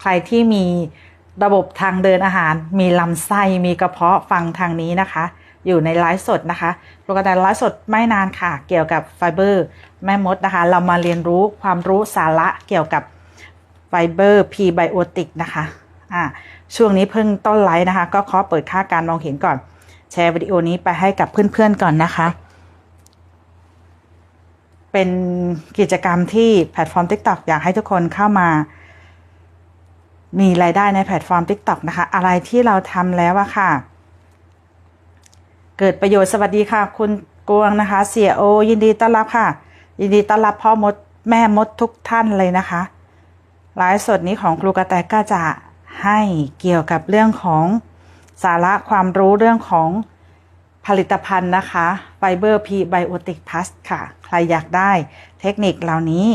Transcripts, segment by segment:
ใครที่มีระบบทางเดินอาหาร มีลำไส้ มีกระเพาะฟังทางนี้นะคะ อยู่ในไลฟ์สดนะคะโปรแกรมไลฟ์สดไม่นานค่ะ เกี่ยวกับไฟเบอร์แม่มดนะคะ เรามาเรียนรู้ความรู้สาระเกี่ยวกับไฟเบอร์พีไบโอติกนะคะอ่าช่วงนี้เพิ่งต้นไลฟ์นะคะ ก็ขอเปิดค่าการมองเห็นก่อน แชร์วิดีโอนี้ไปให้กับเพื่อนๆก่อนนะคะ เป็นกิจกรรมที่แพลตฟอร์ม TikTok อยากให้ทุกคนเข้ามา มีรายได้ในแพลตฟอร์ม TikTok นะคะ อะไรที่เราทำแล้วอะค่ะ เกิดประโยชน์สวัสดีค่ะ คุณกวงนะคะเสียโอยินดีต้อนรับค่ะ ยินดีต้อนรับพ่อมดแม่มดทุกท่านเลยนะคะไลฟ์สดนี้ของครูกระแตก็จะให้เกี่ยวกับเรื่องของสาระความรู้เรื่องของผลิตภัณฑ์นะคะไฟเบอร์พีไบโอติกพลัสค่ะ ใครอยากได้เทคนิคเหล่านี้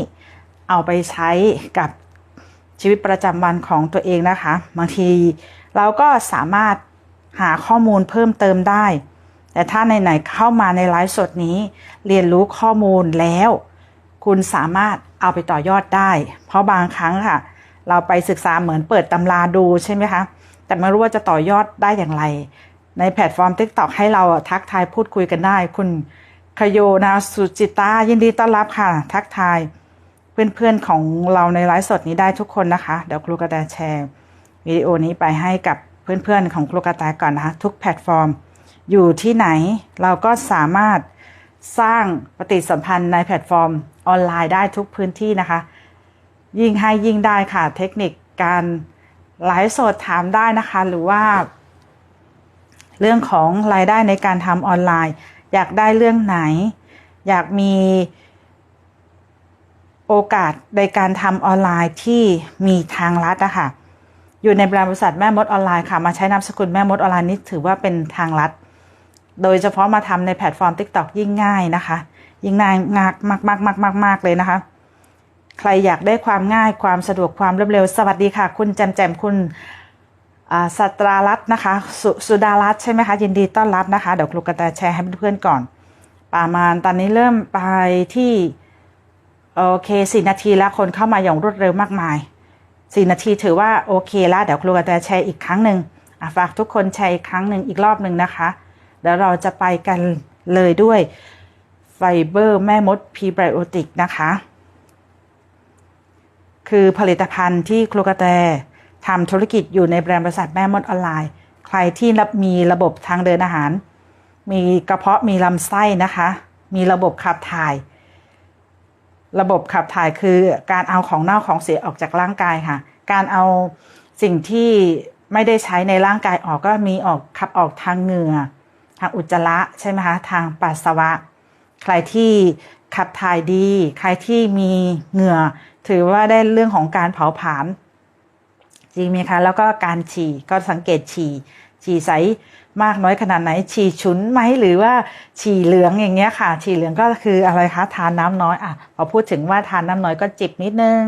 เอาไปใช้กับ ชีวิตประจำวันของตัวเองนะคะ บางทีเราก็สามารถหาข้อมูลเพิ่มเติมได้ แต่ถ้าไหนๆเข้ามาในไลฟ์สดนี้ เรียนรู้ข้อมูลแล้ว คุณสามารถเอาไปต่อยอดได้ เพราะบางครั้งค่ะ เราไปศึกษาเหมือนเปิดตำราดูใช่ไหมคะ แต่ไม่รู้ว่าจะต่อยอดได้อย่างไร ในแพลตฟอร์ม TikTok ให้เราทักทายพูดคุยกันได้ คุณคโยนะสุจิตายินดีต้อนรับค่ะ ทักทาย เพื่อนๆของเราในไลฟ์สดนี้ได้ทุกคนนะคะ เดี๋ยวครูกระแตแชร์วิดีโอนี้ไปให้กับเพื่อนๆของครูกระแตก่อนนะคะ ทุกแพลตฟอร์ม อยู่ที่ไหนเราก็สามารถสร้างปฏิสัมพันธ์ในแพลตฟอร์มออนไลน์ได้ทุกพื้นที่นะคะ ยิ่งให้ยิ่งได้ค่ะ เทคนิคการไลฟ์สดถามได้นะคะ หรือว่า เรื่องของรายได้ในการทำออนไลน์ อยากได้เรื่องไหน อยากมี โอกาสในการทำออนไลน์ที่มีทางลัดอะค่ะ อยู่ในบริษัทแม่มดออนไลน์ค่ะ มาใช้นามสกุลแม่มดออนไลน์นี่ถือว่าเป็นทางลัด โดยเฉพาะมาทำในแพลตฟอร์ม TikTok ยิ่งง่ายนะคะ ยิ่งง่ายมากมากมากมากมากมากเลยนะคะ ใครอยากได้ความง่ายความสะดวกความรวดเร็ว สวัสดีค่ะ คุณแจมแจมคุณสัตรารัตน์นะคะสสุดารัตน์ใช่ไหมคะ ยินดีต้อนรับนะคะ เดี๋ยวครูกระแตแชร์ให้เพื่อนๆก่อน ประมาณตอนนี้เริ่มไปที่ โอเคสี่นาทีแล้วคนเข้ามาอย่างรวดเร็วมากมายสี่นาทีถือว่าโอเคแล้วเดี๋ยวครูกระแตแชร์อีกครั้งหนึ่งฝากทุกคนแชร์อีกครั้งหนึ่งอีกรอบหนึ่งนะคะเดี๋ยวเราจะไปกันเลยด้วยไฟเบอร์แม่มดพรีไบโอติกนะคะ คือผลิตภัณฑ์ที่ครูกระแตทำธุรกิจอยู่ในแบรนด์บริษัทแม่มดออนไลน์ ใครที่มีระบบทางเดินอาหาร มีกระเพาะมีลำไส้นะคะ มีระบบขับถ่าย ระบบขับถ่ายคือการเอาของเน่าของเสียออกจากร่างกายค่ะ การเอาสิ่งที่ไม่ได้ใช้ในร่างกายออกก็มีออกขับออกทางเหงื่อ ทางอุจจาระใช่ไหมคะทางปัสสาวะ ใครที่ขับถ่ายดี ใครที่มีเหงื่อ ถือว่าได้เรื่องของการเผาผลาญจริงไหมคะ แล้วก็การฉี่ก็สังเกตฉี่ฉี่ใส มากน้อยขนาดไหน ฉี่ฉุนไหมหรือว่าฉี่เหลืองอย่างเงี้ยค่ะ ฉี่เหลืองก็คืออะไรคะทานน้ำน้อยอะพอพูดถึงว่าทานน้ำน้อยก็จิบนิดนึง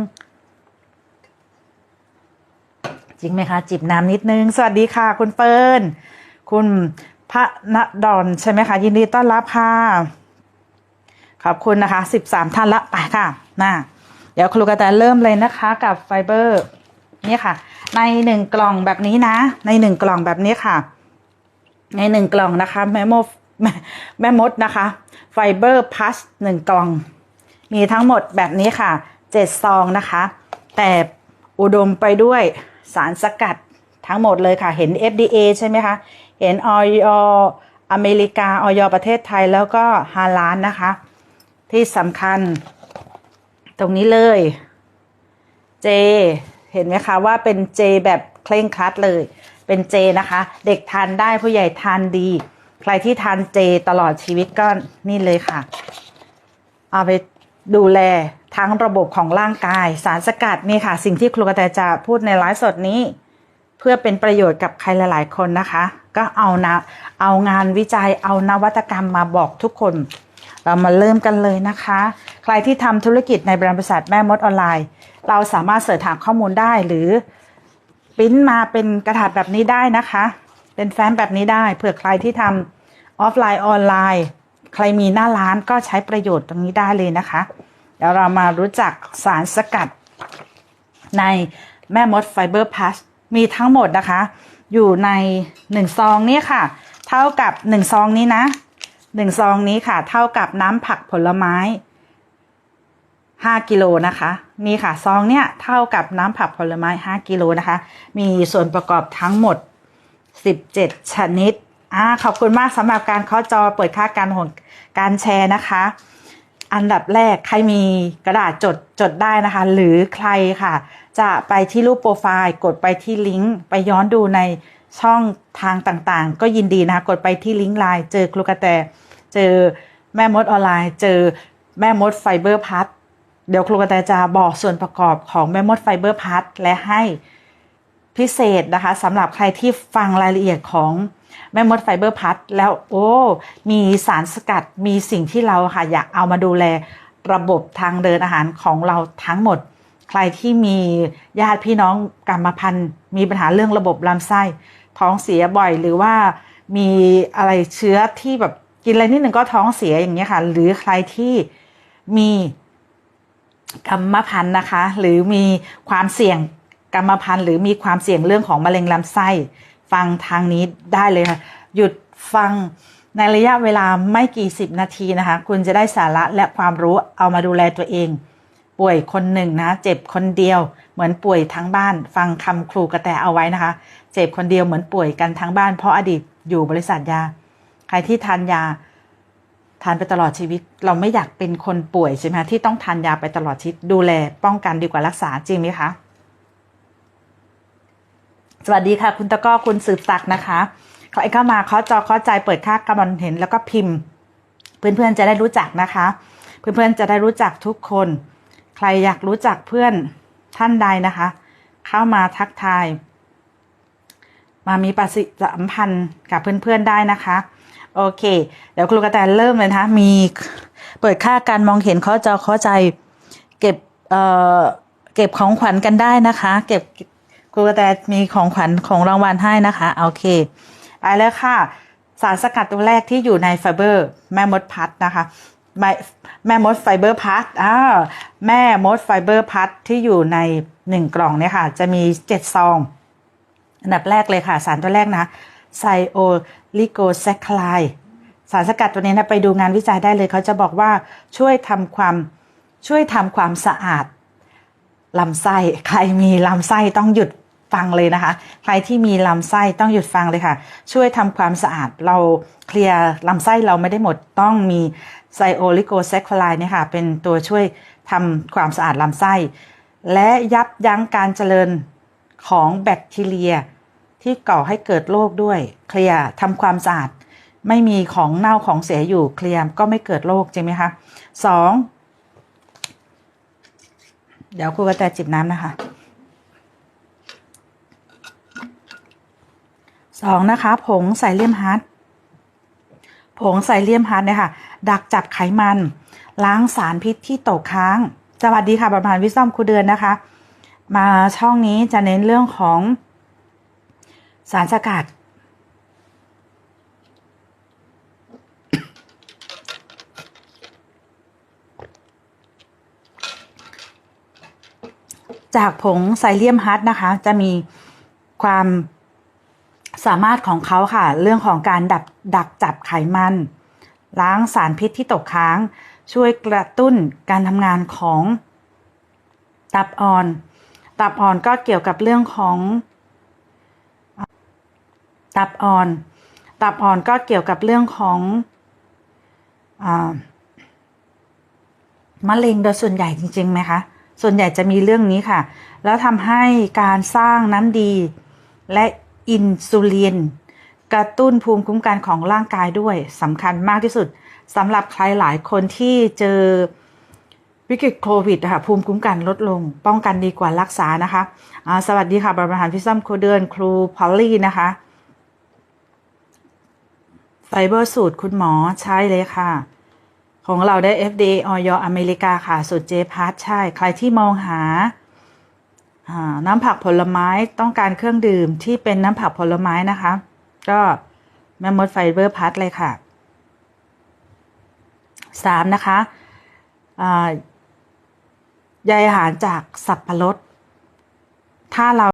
จริงไหมคะ จิบน้ำนิดนึง สวัสดีค่ะ คุณเฟิร์นคุณพระณดอนใช่ไหมคะ ยินดีต้อนรับค่ะ ขอบคุณนะคะสิบสามท่านละไปค่ะน่าเดี๋ยวครูกระแตเริ่มเลยนะคะ กับไฟเบอร์นี่ค่ะ ในหนึ่งกล่องแบบนี้นะ ในหนึ่งกล่องแบบนี้ค่ะ ในหนึ่งกล่องนะคะแม่มดแม่แม่มดนะคะไฟเบอร์พัสหนึ่งกล่อง มีทั้งหมดแบบนี้ค่ะเจ็ดซองนะคะ แต่อุดมไปด้วยสารสกัดทั้งหมดเลยค่ะ เห็น FDA ใช่ไหมคะ เห็นออยอเมริกาออยประเทศไทยแล้วก็ฮาลานนะคะ ที่สำคัญ ตรงนี้เลย เจ เห็นไหมคะว่าเป็นเจแบบเคร่งครัดเลย เป็นเจนะคะ เด็กทานได้ผู้ใหญ่ทานดี ใครที่ทานเจตลอดชีวิตก็นี่เลยค่ะ เอาไปดูแลทั้งระบบของร่างกาย สารสกัดนี่ค่ะ สิ่งที่ครูกระแตจะพูดในไลฟ์สดนี้ เพื่อเป็นประโยชน์กับใครหลาย ๆ คนนะคะ ก็เอานะเอางานวิจัยเอานวัตกรรมมาบอกทุกคน เรามาเริ่มกันเลยนะคะ ใครที่ทำธุรกิจในบริษัทแม่มดออนไลน์ เราสามารถเสิร์ชหาข้อมูลได้หรือ ปริ้นมาเป็นกระดาษแบบนี้ได้นะคะ เป็นแฟ้มแบบนี้ได้เผื่อใครที่ทำออฟไลน์ออนไลน์ ใครมีหน้าร้านก็ใช้ประโยชน์ตรงนี้ได้เลยนะคะ เดี๋ยวเรามารู้จักสารสกัด ในแม่มดไฟเบอร์พัสมีทั้งหมดนะคะ อยู่ในหนึ่งซองนี้ค่ะ เท่ากับหนึ่งซองนี้นะหนึ่งซองนี้ค่ะ เท่ากับน้ำผักผลไม้5กิโลนะคะ นี่ค่ะซองเนี้ยเท่ากับน้ำผักผลไม้ 5 กิโลนะคะ มีส่วนประกอบทั้งหมด 17 ชนิดอ่าขอบคุณมากสำหรับการเคาะจอเปิดค่าการหนการแชร์นะคะ อันดับแรกใครมีกระดาษจดจดได้นะคะ หรือใครค่ะ จะไปที่รูปโปรไฟล์ กดไปที่ลิงก์ไปย้อนดูในช่องทางต่างๆ ก็ยินดีนะคะกดไปที่ลิงก์ไลน์เจอครูกระแต เจอแม่มดออนไลน์ เจอแม่มดไฟเบอร์พัท เดี๋ยวครูกระแตจะบอกส่วนประกอบของแม่มดไฟเบอร์พัทและให้พิเศษนะคะสำหรับใครที่ฟังรายละเอียดของแม่มดไฟเบอร์พัทแล้วโอ้ มีสารสกัดมีสิ่งที่เราค่ะอยากเอามาดูแลระบบทางเดินอาหารของเราทั้งหมด ใครที่มีญาติพี่น้องกรรมพันธุ์ มีปัญหาเรื่องระบบลำไส้ ท้องเสียบ่อยหรือว่ามีอะไรเชื้อที่แบบกินอะไรนิดหนึ่งก็ท้องเสียอย่างเงี้ยค่ะ หรือใครที่มี กรรมพันธุ์นะคะ หรือมีความเสี่ยงกรรมพันธุ์หรือมีความเสี่ยงเรื่องของมะเร็งลำไส้ ฟังทางนี้ได้เลยค่ะ หยุดฟังในระยะเวลาไม่กี่สิบนาทีนะคะ คุณจะได้สาระและความรู้เอามาดูแลตัวเอง ป่วยคนหนึ่งนะ เจ็บคนเดียว เหมือนป่วยทั้งบ้าน ฟังคำครูกระแตเอาไว้นะคะ เจ็บคนเดียวเหมือนป่วยกันทั้งบ้านเพราะอดีตอยู่บริษัทยา ใครที่ทานยา ทานไปตลอดชีวิต เราไม่อยากเป็นคนป่วยใช่ไหมที่ต้องทานยาไปตลอดชีวิต ดูแลป้องกันดีกว่ารักษาจริงไหมคะสวัสดีค่ะ คุณตะก้อคุณสืบศักดิ์นะคะเขาไอ้เข้ามาเขาจอเขาใจเปิดค่ากำลังเห็นแล้วก็พิมพ์ เพื่อนๆจะได้รู้จักนะคะ เพื่อนๆจะได้รู้จักทุกคน ใครอยากรู้จักเพื่อนท่านใดนะคะ เข้ามาทักทาย มามีปฏิสัมพันธ์กับเพื่อนๆได้นะคะ โอเค เดี๋ยวครูกระแตเริ่มเลยนะคะมีเปิดค่าการมองเห็นเขาจอเขาใจ เก็บเอ่อเก็บของขวัญกันได้นะคะ เก็บครูกระแตมีของขวัญของรางวัลให้นะคะโอเคไปแล้วค่ะสารสกัดตัวแรกที่อยู่ในไฟเบอร์ แม่มดพัดนะคะแม่แม่มดไฟเบอร์พัดอ่าแม่มดไฟเบอร์พัดที่อยู่ในหนึ่งกล่องเนี่ยค่ะ จะมีเจ็ดซอง อันดับแรกเลยค่ะ สารตัวแรกนะ ไซโอลิโกแซคลายสารสกัดตัวนี้นะไปดูงานวิจัยได้เลย เขาจะบอกว่าช่วยทำความช่วยทำความสะอาดลำไส้ ใครมีลำไส้ต้องหยุดฟังเลยนะคะ ใครที่มีลำไส้ต้องหยุดฟังเลยค่ะ ช่วยทำความสะอาดเราเคลียร์ลำไส้เราไม่ได้หมดต้องมีไซโอลิโกแซคลายเนี่ยค่ะ เป็นตัวช่วยทำความสะอาดลำไส้ และยับยั้งการเจริญของแบคทีเรีย ที่ก่อให้เกิดโรคด้วย เคลียร์ทำความสะอาด ไม่มีของเน่าของเสียอยู่เคลียร์ก็ไม่เกิดโรคจริงไหมคะสองเดี๋ยวครูกระแตจิบน้ำนะคะสองนะคะผงไซเลียมฮัตผงไซเลียมฮัตเนี่ยค่ะ ดักจับไขมัน ล้างสารพิษที่ตกค้าง สวัสดีค่ะประมาณวิซ่อมครูเดือนนะคะ มาช่องนี้จะเน้นเรื่องของ สารสกัด จากผงไซเลียมฮัตนะคะ จะมีความสามารถของเขาค่ะ เรื่องของการดับดักจับไขมัน ล้างสารพิษที่ตกค้าง ช่วยกระตุ้นการทำงานของตับอ่อน ตับอ่อนก็เกี่ยวกับเรื่องของ ตับอ่อน ตับอ่อนก็เกี่ยวกับเรื่องของอมะเร็งโดยส่วนใหญ่จริงๆไหมคะ ส่วนใหญ่จะมีเรื่องนี้ค่ะ แล้วทำให้การสร้างน้ำดีและอินซูลินกระตุ้นภูมิคุ้มกันของร่างกายด้วยสำคัญมากที่สุดสำหรับใครหลายคนที่เจอวิกฤตโควิดค่ะภูมิคุ้มกันลดลง ป้องกันดีกว่ารักษานะคะะสวัสดีค่ะบริหารพิซัมโคเดือนครูพอลลี่นะคะ ไฟเบอร์สูตรคุณหมอใช่เลยค่ะ ของเราได้ FDA ออยอเมริกาค่ะ สูตรเจพาร์ทใช่ ใครที่มองหา น้ำผักผลไม้ต้องการเครื่องดื่มที่เป็นน้ำผักผลไม้นะคะ ก็แมมมดไฟเบอร์พัทเลยค่ะสามนะคะใยอาหารจากสับปะรด ถ้าเรา